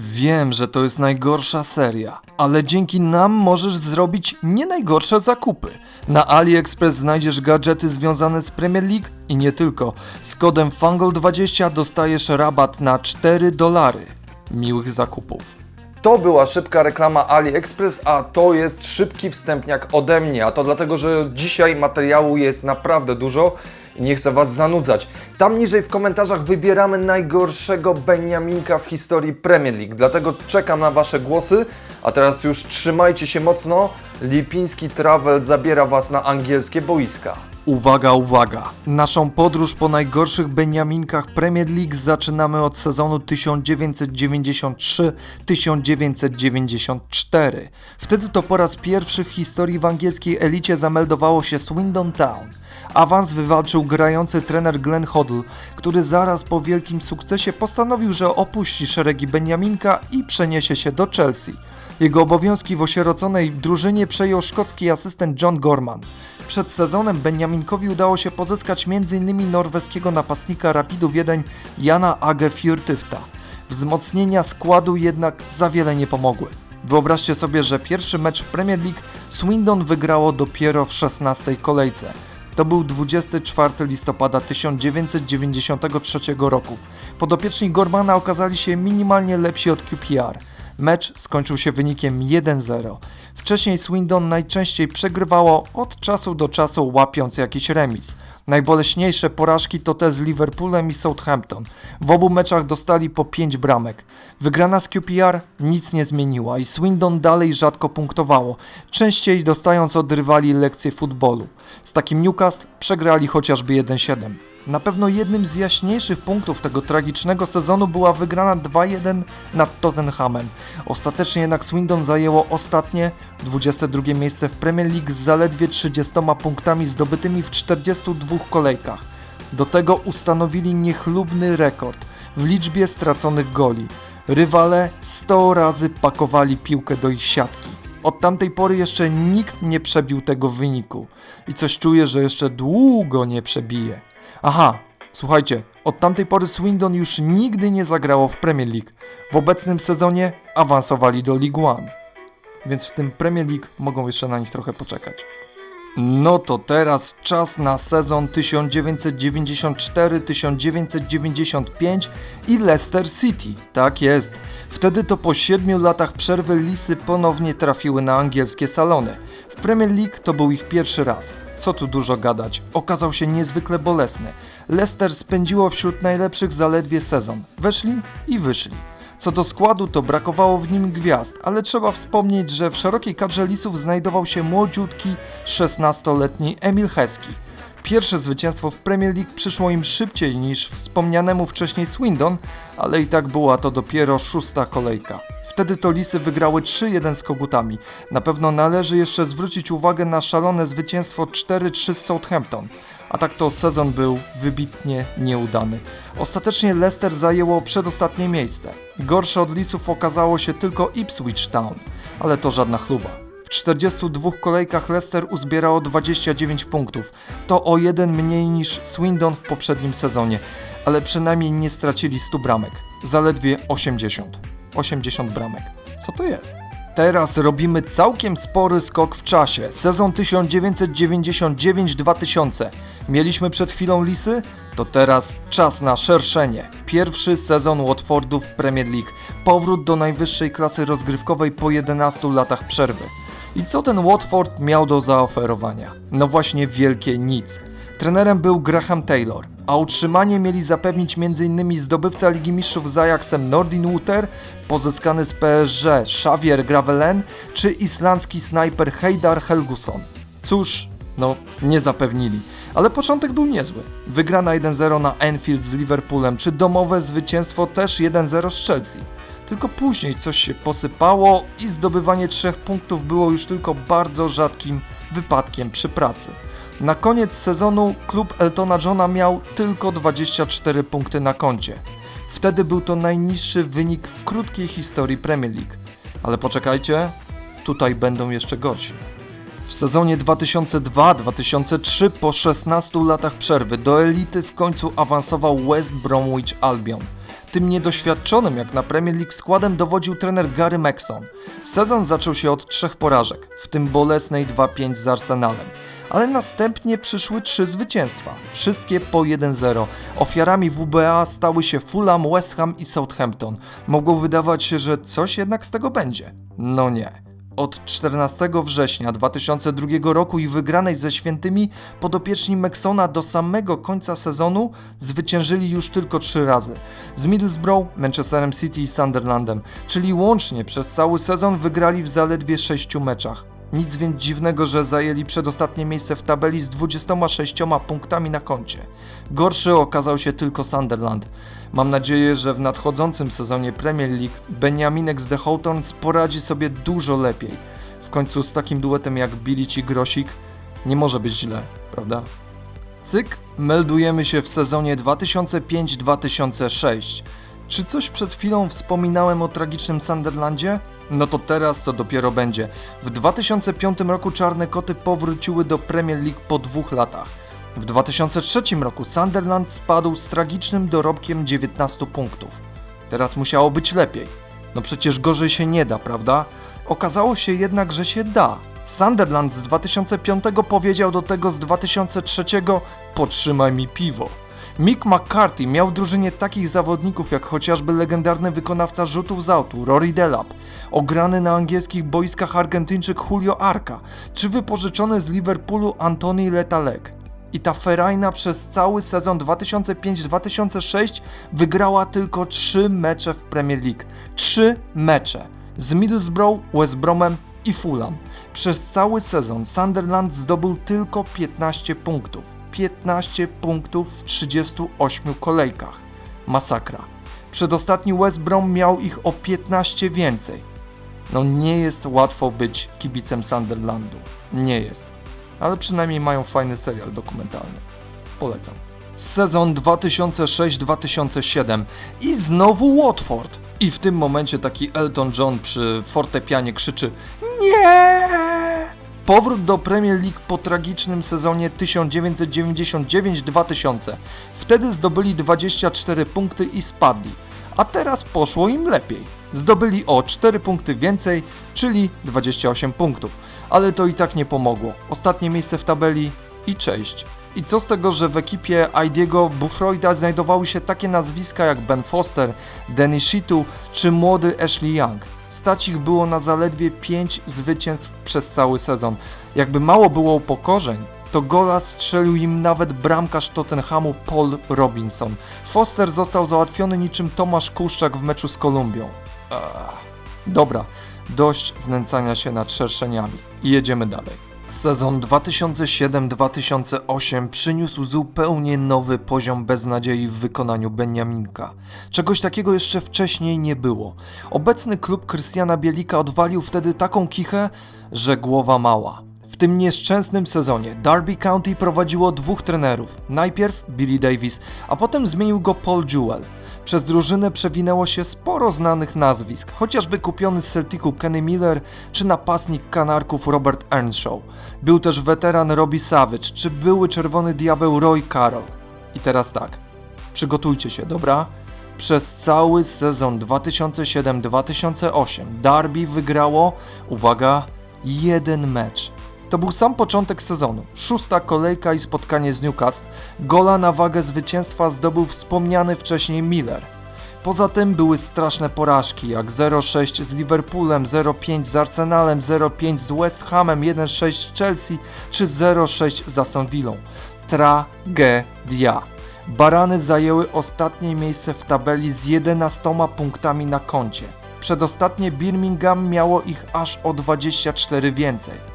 Wiem, że to jest najgorsza seria, ale dzięki nam możesz zrobić nie najgorsze zakupy. Na AliExpress znajdziesz gadżety związane z Premier League i nie tylko. Z kodem FUNGOL20 dostajesz rabat na 4 dolary. Miłych zakupów. To była szybka reklama AliExpress, a to jest szybki wstępniak ode mnie. A to dlatego, że dzisiaj materiału jest naprawdę dużo nie chcę Was zanudzać. Tam niżej w komentarzach wybieramy najgorszego Beniaminka w historii Premier League. Dlatego czekam na Wasze głosy. A teraz już trzymajcie się mocno. Lipiński Travel zabiera Was na angielskie boiska. Uwaga, uwaga! Naszą podróż po najgorszych Beniaminkach Premier League zaczynamy od sezonu 1993-1994. Wtedy to po raz pierwszy w historii w angielskiej elicie zameldowało się Swindon Town. Awans wywalczył grający trener Glenn Hoddle, który zaraz po wielkim sukcesie postanowił, że opuści szeregi Beniaminka i przeniesie się do Chelsea. Jego obowiązki w osieroconej drużynie przejął szkocki asystent John Gorman. Przed sezonem Beniaminkowi udało się pozyskać m.in. norweskiego napastnika Rapidu Wiedeń Jana Age Fjurtyfta. Wzmocnienia składu jednak za wiele nie pomogły. Wyobraźcie sobie, że pierwszy mecz w Premier League Swindon wygrało dopiero w 16 kolejce. To był 24 listopada 1993 roku. Podopieczni Gormana okazali się minimalnie lepsi od QPR. Mecz skończył się wynikiem 1-0. Wcześniej Swindon najczęściej przegrywało od czasu do czasu łapiąc jakiś remis. Najboleśniejsze porażki to te z Liverpoolem i Southampton. W obu meczach dostali po 5 bramek. Wygrana z QPR nic nie zmieniła i Swindon dalej rzadko punktowało, częściej dostając od rywali lekcje futbolu. Z takim Newcastle przegrali chociażby 1-7. Na pewno jednym z jaśniejszych punktów tego tragicznego sezonu była wygrana 2-1 nad Tottenhamem. Ostatecznie jednak Swindon zajęło ostatnie, 22 miejsce w Premier League z zaledwie 30 punktami zdobytymi w 42 kolejkach. Do tego ustanowili niechlubny rekord w liczbie straconych goli. Rywale 100 razy pakowali piłkę do ich siatki. Od tamtej pory jeszcze nikt nie przebił tego wyniku i coś czuję, że jeszcze długo nie przebije. Aha, słuchajcie, od tamtej pory Swindon już nigdy nie zagrało w Premier League. W obecnym sezonie awansowali do League One. Więc w tym Premier League mogą jeszcze na nich trochę poczekać. No to teraz czas na sezon 1994-1995 i Leicester City. Tak jest. Wtedy to po 7 latach przerwy Lisy ponownie trafiły na angielskie salony. Premier League to był ich pierwszy raz. Co tu dużo gadać, okazał się niezwykle bolesny. Leicester spędziło wśród najlepszych zaledwie sezon. Weszli i wyszli. Co do składu, to brakowało w nim gwiazd, ale trzeba wspomnieć, że w szerokiej kadrze Lisów znajdował się młodziutki, 16-letni Emil Heski. Pierwsze zwycięstwo w Premier League przyszło im szybciej niż wspomnianemu wcześniej Swindon, ale i tak była to dopiero szósta kolejka. Wtedy to Lisy wygrały 3-1 z Kogutami. Na pewno należy jeszcze zwrócić uwagę na szalone zwycięstwo 4-3 z Southampton. A tak to sezon był wybitnie nieudany. Ostatecznie Leicester zajęło przedostatnie miejsce. Gorsze od Lisów okazało się tylko Ipswich Town, ale to żadna chluba. W 42 kolejkach Leicester uzbierało 29 punktów. To o jeden mniej niż Swindon w poprzednim sezonie, ale przynajmniej nie stracili 100 bramek. Zaledwie 80. 80 bramek. Co to jest? Teraz robimy całkiem spory skok w czasie. Sezon 1999-2000. Mieliśmy przed chwilą Lisy? To teraz czas na szerszenie. Pierwszy sezon Watfordu w Premier League. Powrót do najwyższej klasy rozgrywkowej po 11 latach przerwy. I co ten Watford miał do zaoferowania? No właśnie wielkie nic. Trenerem był Graham Taylor, a utrzymanie mieli zapewnić m.in. zdobywca Ligi Mistrzów z Ajaxem Nordin Wuter, pozyskany z PSG Xavier Gravelen czy islandzki snajper Heidar Helgusson. Cóż, no nie zapewnili, ale początek był niezły. Wygrana 1-0 na Enfield z Liverpoolem, czy domowe zwycięstwo też 1-0 z Chelsea. Tylko później coś się posypało i zdobywanie trzech punktów było już tylko bardzo rzadkim wypadkiem przy pracy. Na koniec sezonu klub Eltona Johna miał tylko 24 punkty na koncie. Wtedy był to najniższy wynik w krótkiej historii Premier League. Ale poczekajcie, tutaj będą jeszcze gorsi. W sezonie 2002-2003 po 16 latach przerwy do elity w końcu awansował West Bromwich Albion. Tym niedoświadczonym jak na Premier League składem dowodził trener Gary Maxon. Sezon zaczął się od trzech porażek, w tym bolesnej 2-5 z Arsenalem. Ale następnie przyszły trzy zwycięstwa, wszystkie po 1-0. Ofiarami WBA stały się Fulham, West Ham i Southampton. Mogło wydawać się, że coś jednak z tego będzie. No nie. Od 14 września 2002 roku i wygranej ze świętymi podopieczni Maxona do samego końca sezonu zwyciężyli już tylko trzy razy. Z Middlesbrough, Manchesterem City i Sunderlandem, czyli łącznie przez cały sezon wygrali w zaledwie 6 meczach. Nic więc dziwnego, że zajęli przedostatnie miejsce w tabeli z 26 punktami na koncie. Gorszy okazał się tylko Sunderland. Mam nadzieję, że w nadchodzącym sezonie Premier League Beniaminek z The Hawthorns poradzi sobie dużo lepiej. W końcu z takim duetem jak Bilic i Grosik nie może być źle, prawda? Cyk, meldujemy się w sezonie 2005-2006. Czy coś przed chwilą wspominałem o tragicznym Sunderlandzie? No to teraz to dopiero będzie. W 2005 roku Czarne Koty powróciły do Premier League po dwóch latach. W 2003 roku Sunderland spadł z tragicznym dorobkiem 19 punktów. Teraz musiało być lepiej. No przecież gorzej się nie da, prawda? Okazało się jednak, że się da. Sunderland z 2005 powiedział do tego z 2003 potrzymaj mi piwo. Mick McCarthy miał w drużynie takich zawodników jak chociażby legendarny wykonawca rzutów z autu Rory Delap, ograny na angielskich boiskach Argentyńczyk Julio Arca, czy wypożyczony z Liverpoolu Antoni Letalek. I ta ferajna przez cały sezon 2005-2006 wygrała tylko 3 mecze w Premier League. 3 mecze z Middlesbrough, West Bromem i Fulham. Przez cały sezon Sunderland zdobył tylko 15 punktów. 15 punktów w 38 kolejkach. Masakra. Przedostatni West Brom miał ich o 15 więcej. No nie jest łatwo być kibicem Sunderlandu. Nie jest. Ale przynajmniej mają fajny serial dokumentalny. Polecam. Sezon 2006-2007 i znowu Watford. I w tym momencie taki Elton John przy fortepianie krzyczy Nie! Powrót do Premier League po tragicznym sezonie 1999-2000. Wtedy zdobyli 24 punkty i spadli. A teraz poszło im lepiej. Zdobyli o 4 punkty więcej, czyli 28 punktów. Ale to i tak nie pomogło. Ostatnie miejsce w tabeli i cześć. I co z tego, że w ekipie Aidiego Bufroida znajdowały się takie nazwiska jak Ben Foster, Danny Shitu czy młody Ashley Young. Stać ich było na zaledwie 5 zwycięstw przez cały sezon. Jakby mało było upokorzeń, to gola strzelił im nawet bramkarz Tottenhamu Paul Robinson. Foster został załatwiony niczym Tomasz Kuszczak w meczu z Kolumbią. Ach. Dobra, dość znęcania się nad szerszeniami i jedziemy dalej. Sezon 2007-2008 przyniósł zupełnie nowy poziom beznadziei w wykonaniu Beniaminka. Czegoś takiego jeszcze wcześniej nie było. Obecny klub Krystiana Bielika odwalił wtedy taką kichę, że głowa mała. W tym nieszczęsnym sezonie Derby County prowadziło dwóch trenerów. Najpierw Billy Davis, a potem zmienił go Paul Jewell. Przez drużynę przewinęło się sporo znanych nazwisk, chociażby kupiony z Celticu Kenny Miller czy napastnik kanarków Robert Earnshaw. Był też weteran Robbie Savage czy były czerwony diabeł Roy Carroll. I teraz tak, przygotujcie się, dobra? Przez cały sezon 2007-2008 Derby wygrało, uwaga, jeden mecz. To był sam początek sezonu. Szósta kolejka i spotkanie z Newcastle. Gola na wagę zwycięstwa zdobył wspomniany wcześniej Miller. Poza tym były straszne porażki, jak 0-6 z Liverpoolem, 0-5 z Arsenalem, 0-5 z West Hamem, 1-6 z Chelsea czy 0-6 z Aston Villą. Tragedia. Barany zajęły ostatnie miejsce w tabeli z 11 punktami na koncie. Przedostatnie Birmingham miało ich aż o 24 więcej.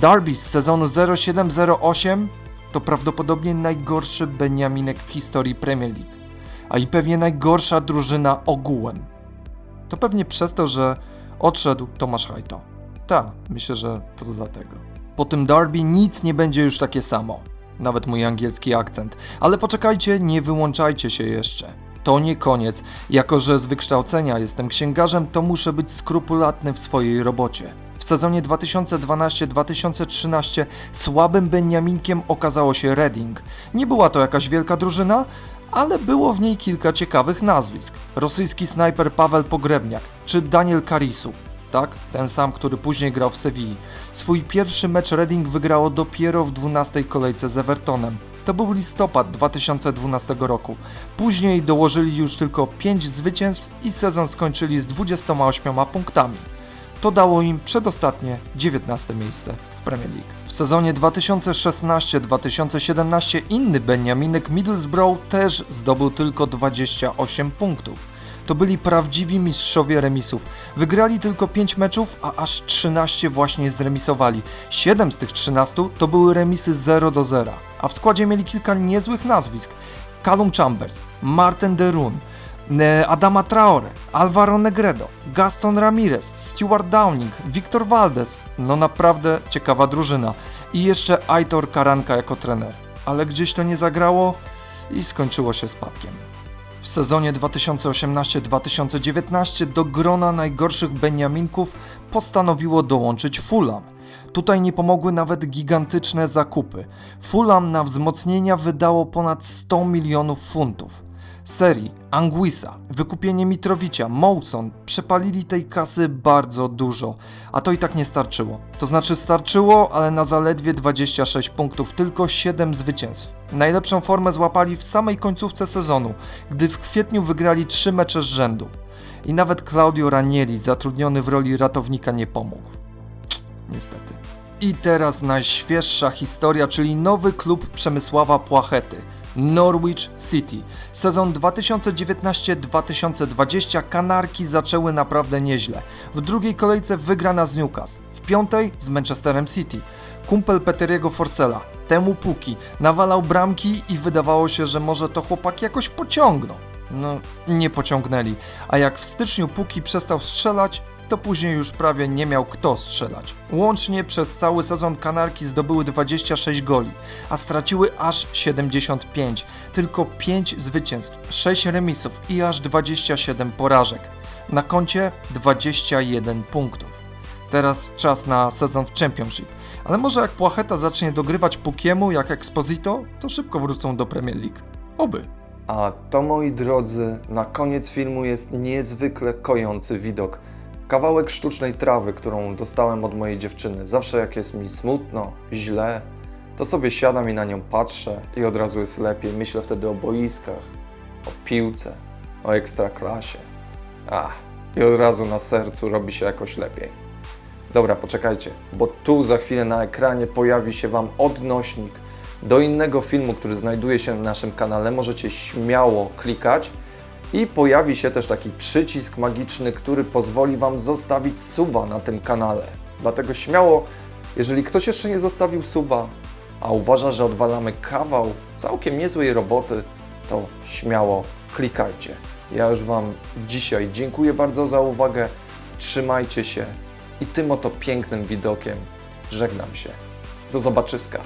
Derby z sezonu 07-08 to prawdopodobnie najgorszy Beniaminek w historii Premier League, a i pewnie najgorsza drużyna ogółem. To pewnie przez to, że odszedł Tomasz Hajto. Ta, myślę, że to dlatego. Po tym derby nic nie będzie już takie samo. Nawet mój angielski akcent. Ale poczekajcie, nie wyłączajcie się jeszcze. To nie koniec. Jako, że z wykształcenia jestem księgarzem, to muszę być skrupulatny w swojej robocie. Sezonie 2012-2013 słabym Beniaminkiem okazało się Reading. Nie była to jakaś wielka drużyna, ale było w niej kilka ciekawych nazwisk. Rosyjski snajper Paweł Pogrebniak czy Daniel Karisu. Tak, ten sam, który później grał w Sewilli. Swój pierwszy mecz Reading wygrało dopiero w 12 kolejce z Evertonem. To był listopad 2012 roku. Później dołożyli już tylko 5 zwycięstw i sezon skończyli z 28 punktami. To dało im przedostatnie 19 miejsce w Premier League. W sezonie 2016-2017 inny Beniaminek Middlesbrough też zdobył tylko 28 punktów. To byli prawdziwi mistrzowie remisów. Wygrali tylko 5 meczów, a aż 13 właśnie zremisowali. 7 z tych 13 to były remisy 0 do 0. A w składzie mieli kilka niezłych nazwisk. Callum Chambers, Martin Derun, Adama Traore, Alvaro Negredo, Gaston Ramirez, Stuart Downing, Victor Valdez. No naprawdę ciekawa drużyna. I jeszcze Aitor Karanka jako trener. Ale gdzieś to nie zagrało i skończyło się spadkiem. W sezonie 2018-2019 do grona najgorszych Beniaminków postanowiło dołączyć Fulham. Tutaj nie pomogły nawet gigantyczne zakupy. Fulham na wzmocnienia wydało ponad 100 milionów funtów. Seri, Anguissa, wykupienie Mitrowicia, Mouson przepalili tej kasy bardzo dużo, a to i tak nie starczyło. To znaczy starczyło, ale na zaledwie 26 punktów, tylko 7 zwycięstw. Najlepszą formę złapali w samej końcówce sezonu, gdy w kwietniu wygrali 3 mecze z rzędu. I nawet Claudio Ranieri, zatrudniony w roli ratownika, nie pomógł. Niestety. I teraz najświeższa historia, czyli nowy klub Przemysława Płachety. Norwich City. Sezon 2019-2020 Kanarki zaczęły naprawdę nieźle. W drugiej kolejce wygrana z Newcastle, w piątej z Manchesterem City. Kumpel Peteriego Forsella, temu Puki, nawalał bramki i wydawało się, że może to chłopak jakoś pociągną. No, nie pociągnęli, a jak w styczniu Puki przestał strzelać, to później już prawie nie miał kto strzelać. Łącznie przez cały sezon Kanarki zdobyły 26 goli, a straciły aż 75, tylko 5 zwycięstw, 6 remisów i aż 27 porażek. Na koncie 21 punktów. Teraz czas na sezon w Championship, ale może jak Płacheta zacznie dogrywać Pukiemu jak Exposito, to szybko wrócą do Premier League. Oby. A to, moi drodzy, na koniec filmu jest niezwykle kojący widok. Kawałek sztucznej trawy, którą dostałem od mojej dziewczyny. Zawsze jak jest mi smutno, źle, to sobie siadam i na nią patrzę i od razu jest lepiej. Myślę wtedy o boiskach, o piłce, o ekstraklasie. Ach, i od razu na sercu robi się jakoś lepiej. Dobra, poczekajcie, bo tu za chwilę na ekranie pojawi się Wam odnośnik do innego filmu, który znajduje się na naszym kanale. Możecie śmiało klikać i pojawi się też taki przycisk magiczny, który pozwoli Wam zostawić suba na tym kanale. Dlatego śmiało, jeżeli ktoś jeszcze nie zostawił suba, a uważa, że odwalamy kawał całkiem niezłej roboty, to śmiało klikajcie. Ja już Wam dzisiaj dziękuję bardzo za uwagę. Trzymajcie się i tym oto pięknym widokiem żegnam się. Do zobaczyska.